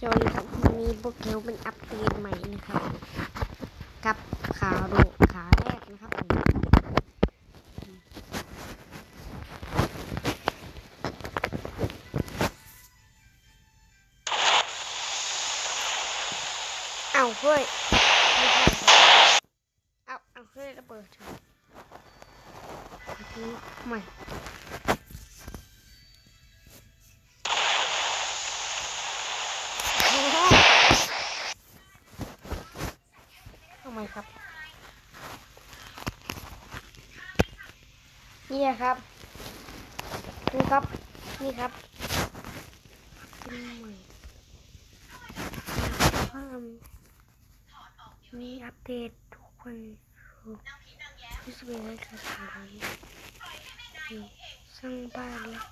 สวัสดีครับวันนี้พวกเกลเป็นอัปเดตใหม่นะครับ กับขาโดขาแรกนะครับผมเอาเฮ้ยเอาเอาเฮ้ยระเบิดใหม่ นี่นะครับนี่ครับ นี่ครับมีอัปเดตทุกวันร์ที่สิบเอ็ดนาฬิกาสามนาทีนี่สร้างบ้านแล้ว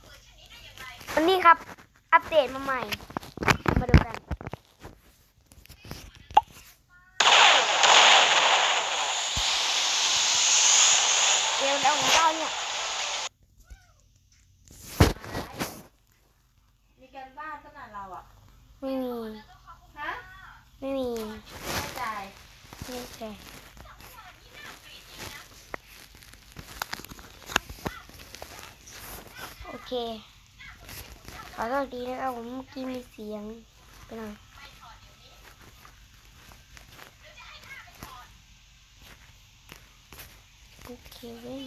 วันนี้ครับ อัปเดตมาใหม่ มาดูกันเดี๋ยวเดี๋ยวของเราเนี่ย มีการบ้านขนาดเราอะ ไม่มีฮะไม่มีไม่ใจายไม่ใช่โอเค ขอโทษดีนะครับผมเมื่อกี้มีเสียงไปหน่อยโอเคเว้ย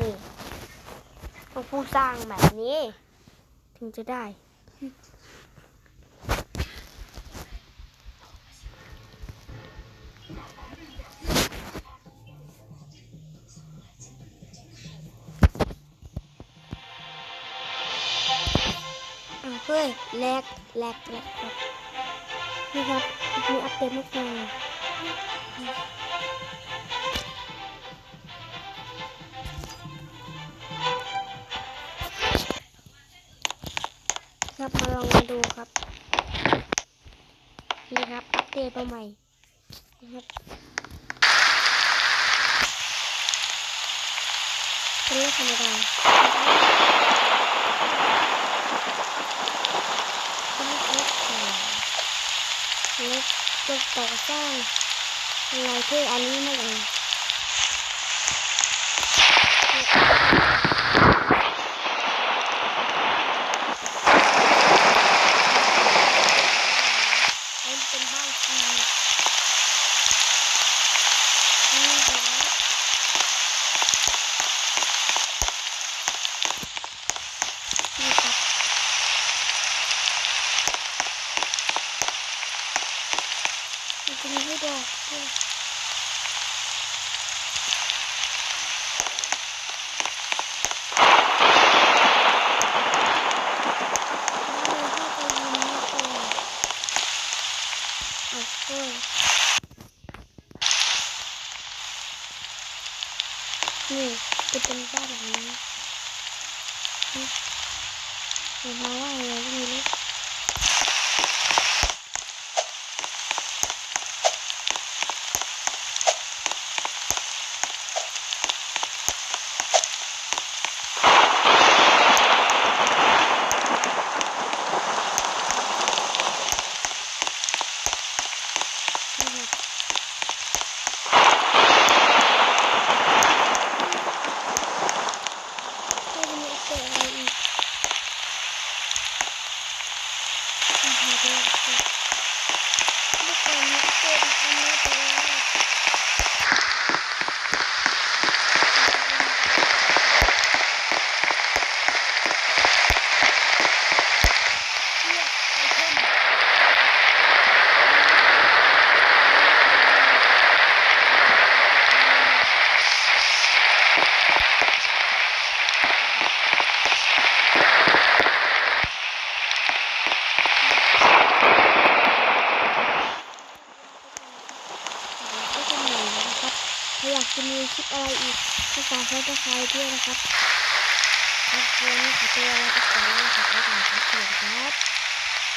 นี่ ต้องผู้สร้างแบบนี้ ถึงจะได้อ้าเฮ้ยแลกแลกแลกแลกนี่ครับ มีอัปเดตมากมาย ลองมาดูครับ นี่ครับ อัปเดตมาใหม่นะครับเป็นเรื่องธรรมดาต้องเล็กขนาดเล็กจะต่อสร้างอะไรที่อันนี้ไม่เองมันเป็นบ้านจีนนี่เดี๋ยวนี่ครับ มันจะมีให้ดอกด้วยเอาเว้ยนี่จะเป็นบ้านหลังนี้นี่เห็นมาว่าอะไรก็ไม่รู้ นะครับก็จะมีอัปเดตอะไรอีก อ่าหาดูสิเมื่อก่อนมีอัปเดตอีกอันนี้ไปแล้วเรียกไอเทม ก็จะเหนื่อยนะครับถ้า อยากจะมีคลิปอะไรอีกก็ฝากซับสไครด้วยนะครับขอบคุณขอตัวลาไปก่อนนะครับขอบคุณครับ